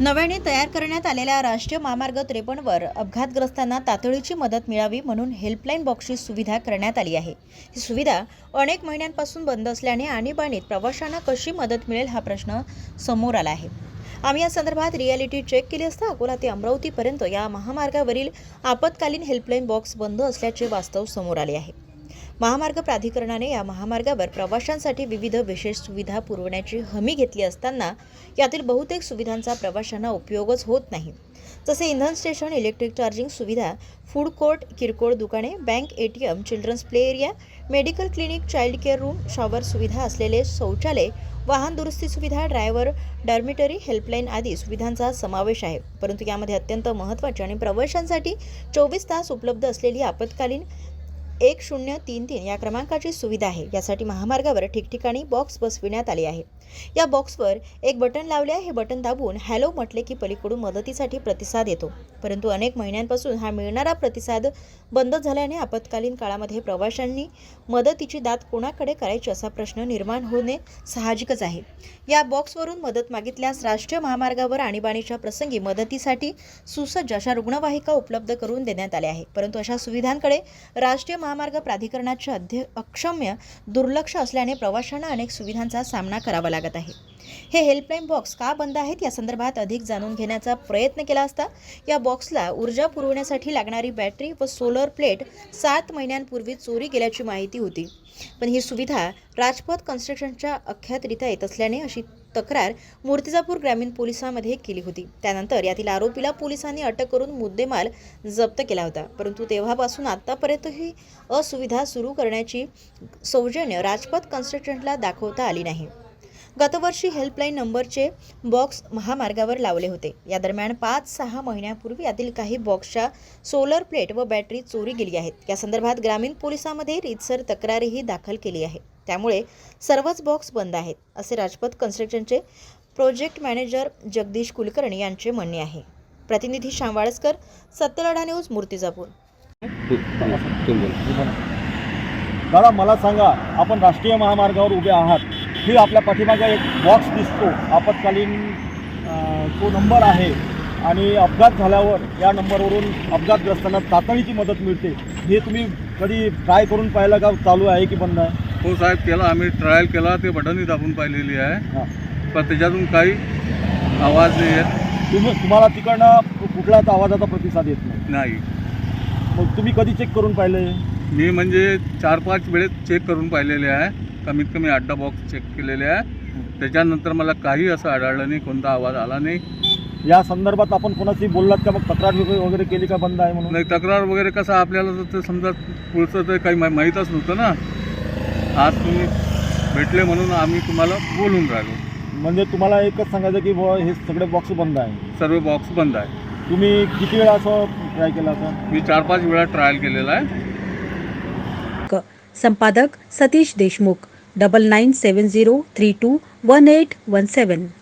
नव्याने तयार करण्यात आलेल्या राष्ट्रीय महामार्ग त्रेपन्नवर अपघातग्रस्तांना तातडीची मदत मिळावी म्हणून हेल्पलाईन बॉक्सची सुविधा करण्यात आली आहे. ही सुविधा अनेक महिन्यांपासून बंद असल्याने आणीबाणीत प्रवाशांना कशी मदत मिळेल हा प्रश्न समोर आला आहे. आम्ही या संदर्भात रियालिटी चेक केली असता अकोला ते अमरावतीपर्यंत या महामार्गावरील आपत्कालीन हेल्पलाईन बॉक्स बंद असल्याचे वास्तव समोर आले आहे. महामार्ग प्राधिकरणाने या महामार्गावर प्रवाशांसाठी विविध विशेष सुविधा पुरवण्याची हमी घेतली असताना यातील बहुतेक सुविधांचा प्रवाशांना उपयोगच होत नाही. जसे इंधन स्टेशन इलेक्ट्रिक चार्जिंग सुविधा फूड कोर्ट किरकोळ दुकाने bank A T M children's play area medical clinic child care room shower सुविधा असलेले शौचालय वाहन दुरुस्ती सुविधा ड्रायव्हर डॉर्मिटरी हेल्पलाईन आदी सुविधांचा समावेश आहे. परंतु यामध्ये अत्यंत महत्त्वाची आणि प्रवाशांसाठी चोवीस तास उपलब्ध असलेली आपत्कालीन एक शून्य तीन तीन या क्रमांकाची सुविधा आहे. यासाठी महामार्गावर ठिकठिकाणी बॉक्स बसविण्यात आले आहे. या बॉक्सवर एक बटन लावले आहे. हे बटन दाबून हॅलो म्हटले की पलीकडून मदतीसाठी प्रतिसाद येतो. परंतु अनेक महिन्यांपासून हा मिळणारा प्रतिसाद बंद झाल्याने आपत्कालीन काळामध्ये प्रवाशांनी मदतीची दात कोणाकडे करायची असा प्रश्न निर्माण होणे साहजिकच आहे. या बॉक्सवरून मदत मागितल्यास राष्ट्रीय महामार्गावर आणीबाणीच्या प्रसंगी मदतीसाठी सुसज्ज अशा रुग्णवाहिका उपलब्ध करून देण्यात आल्या आहे परंतु अशा सुविधांकडे राष्ट्रीय महामार्ग प्राधिकरणाचे अध्य अक्षम्य दुर्लक्ष असल्याने प्रवाशांना अनेक सुविधांचा सामना करावा लागत आहे. हे हेल्पलाईन बॉक्स का बंद आहेत या संदर्भात अधिक जाणून घेण्याचा प्रयत्न केला असता या बॉक्सला ऊर्जा पुरवण्यासाठी लागणारी बॅटरी व सोलर प्लेट सात महिन्यांपूर्वी चोरी गेल्याची माहिती होती. पण ही सुविधा राजपथ कन्स्ट्रक्शनच्या अख्यातरित्या येत असल्याने अशी तक्रार मूर्तिजापूर ग्रामीण पोलिसांमध्ये केली होती. त्यानंतर यातील आरोपीला पोलिसांनी अटक करून मुद्देमाल जप्त केला होता. परंतु तेव्हापासून आतापर्यंत ही असुविधा सुरू करण्याची सौजन्य राजपथ कन्स्ट्रक्शनला दाखवता आली नाही. गतवर्षी हेल्पलाईन नंबरचे बॉक्स महामार्गावर लावले होते. या दरम्यान पाच सहा महिन्यापूर्वी यातील काही बॉक्सच्या सोलर प्लेट व बॅटरी चोरी गेली आहेत. या संदर्भात ग्रामीण पोलिसांमध्ये रीतसर तक्रारही दाखल केली आहे. त्यामुळे सर्वच बॉक्स बंद आहेत असे राजपथ कन्स्ट्रक्शनचे प्रोजेक्ट मॅनेजर जगदीश कुलकर्णी यांचे म्हणणे आहे. प्रतिनिधी श्याम वाळसकर सत्यलढा न्यूज मूर्तिजापूर. दादा मला सांगा आपण राष्ट्रीय महामार्गावर उभे आहात. ही आपल्या पाठीमागे एक बॉक्स दिसतो. आपत्कालीन तो नंबर आहे. आणि अपघात झाल्यावर या नंबरवरून अपघातग्रस्तांना तातडीची मदत मिळते. हे तुम्ही कधी ट्राय करून पाहिलं का? चालू आहे की बंद आहे? हो साहेब केला आम्ही ट्रायल केला. ते बटनही दाबून पाहिलेली आहे. हां. पण त्याच्यातून काही आवाज नाही येत. तुम्ही तुम्हाला तिकडनं कुठलाच आवाजाचा प्रतिसाद येत नाही. नाही. मग तुम्ही कधी चेक करून पाहिले? मी म्हणजे चार पाच वेळेस चेक करून पाहिलेले आहे. कमीत कमी अड्डा बॉक्स चेक केलेले आहे त्याच्यानंतर मला काही असं आढळलं नाही कोणता आवाज आला नाही. या संदर्भात आपण कोणाशी बोललात का? मग तक्रार वगैरे वगैरे केली का? बंद आहे म्हणून? नाही तक्रार वगैरे कसं आपल्याला तर ते समजा पुढचं तर काही मा- माहीतच नव्हतं ना. आज तुम्ही भेटले म्हणून आम्ही तुम्हाला बोलून राहिलो. म्हणजे तुम्हाला एकच सांगायचं की बुवा हे सगळे बॉक्स बंद आहे. सर्व बॉक्स बंद आहे. तुम्ही किती वेळा असं ट्राय केला होता? मी चार पाच वेळा ट्रायल केलेला आहे. संपादक Satish Deshmukh. double nine seven zero three two one eight one seven.